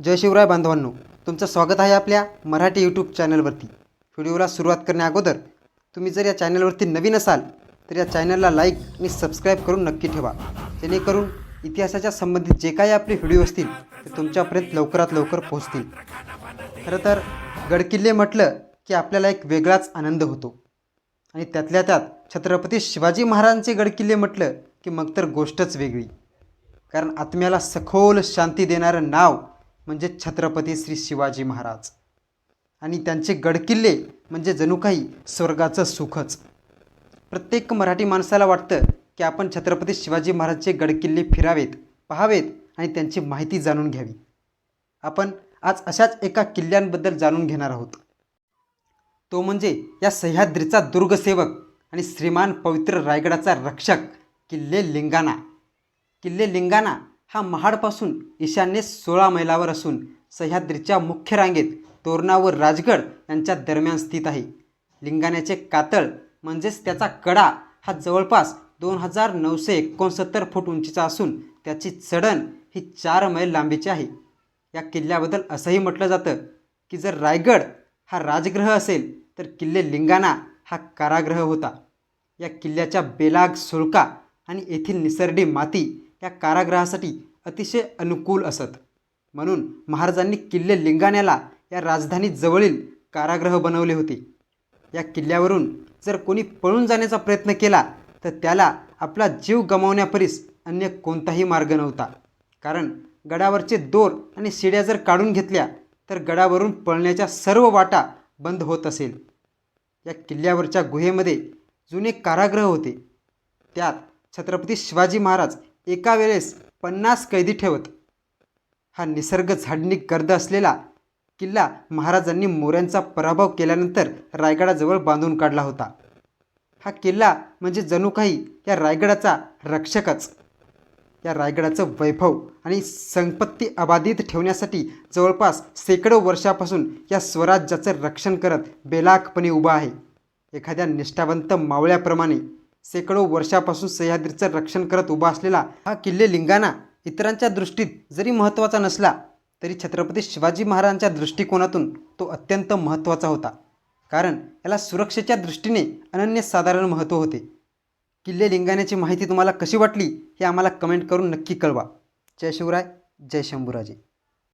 जय शिवराय बांधवांनो तुमचं स्वागत आहे आपल्या मराठी यूट्यूब चॅनलवरती व्हिडिओला सुरुवात करण्याअगोदर तुम्ही जर या चॅनलवरती नवीन असाल तर या चॅनलला लाईक आणि सबस्क्राईब करून नक्की ठेवा. जेणेकरून इतिहासाच्या संबंधित जे काही आपले व्हिडिओ असतील ते तुमच्यापर्यंत लवकरात लवकर पोहोचतील. खरं तर गडकिल्ले म्हटलं की आपल्याला एक वेगळाच आनंद होतो. आणि त्यातल्या त्यात छत्रपती शिवाजी महाराजांचे गडकिल्ले म्हटलं की मग तर गोष्टच वेगळी. कारण आत्म्याला सखोल शांती देणारं नाव म्हणजे छत्रपती श्री शिवाजी महाराज. आणि त्यांचे गडकिल्ले म्हणजे जणू काही स्वर्गाचं सुखच. प्रत्येक मराठी माणसाला वाटतं की आपण छत्रपती शिवाजी महाराजचे गडकिल्ले फिरावेत पाहावेत आणि त्यांची माहिती जाणून घ्यावी. आपण आज अशाच एका किल्ल्यांबद्दल जाणून घेणार आहोत. तो म्हणजे या सह्याद्रीचा दुर्गसेवक आणि श्रीमान पवित्र रायगडाचा रक्षक किल्ले लिंगाणा. किल्ले लिंगाणा हा महाडपासून ईशान्येस सोळा मैलावर असून सह्याद्रीच्या मुख्य रांगेत तोरणा व राजगड यांच्या दरम्यान स्थित आहे. लिंगाण्याचे कातळ म्हणजेच त्याचा कडा हा जवळपास दोन हजार नऊशे एकोणसत्तर फूट उंचीचा असून त्याची चढण ही चार मैल लांबीची आहे. या किल्ल्याबद्दल असंही म्हटलं जातं की जर रायगड हा राजग्रह असेल तर किल्ले लिंगाणा हा कारागृह होता. या किल्ल्याच्या बेलाग सुळका आणि येथील निसर्डी माती या कारागृहासाठी अतिशय अनुकूल असत. म्हणून महाराजांनी किल्ले लिंगाण्याला या राजधानी जवळील कारागृह बनवले होते. या किल्ल्यावरून जर कोणी पळून जाण्याचा प्रयत्न केला तर त्याला आपला जीव गमावण्यापरीस अन्य कोणताही मार्ग नव्हता. कारण गडावरचे दोर आणि शिड्या जर काढून घेतल्या तर गडावरून पळण्याच्या सर्व वाटा बंद होत असेल. या किल्ल्यावरच्या गुहेमध्ये जुने कारागृह होते. त्यात छत्रपती शिवाजी महाराज एका वेळेस पन्नास कैदी ठेवत. हा निसर्ग झाडणी गर्द असलेला किल्ला महाराजांनी मोऱ्यांचा पराभव केल्यानंतर रायगडाजवळ बांधून काढला होता. हा किल्ला म्हणजे जणू काही या रायगडाचा रक्षकच. या रायगडाचं वैभव आणि संपत्ती अबाधित ठेवण्यासाठी जवळपास शेकडो वर्षापासून या स्वराज्याचं रक्षण करत बेलाखपणे उभा आहे. एखाद्या निष्ठावंत मावळ्याप्रमाणे शेकडो वर्षापासून सह्याद्रीचं रक्षण करत उभा असलेला हा किल्ले लिंगाणा इतरांच्या दृष्टीत जरी महत्त्वाचा नसला तरी छत्रपती शिवाजी महाराजांच्या दृष्टिकोनातून तो अत्यंत महत्त्वाचा होता. कारण याला सुरक्षेच्या दृष्टीने अनन्यसाधारण महत्त्व होते. किल्ले लिंगाण्याची माहिती तुम्हाला कशी वाटली हे आम्हाला कमेंट करून नक्की कळवा. जय शिवराय जय शंभूराजे.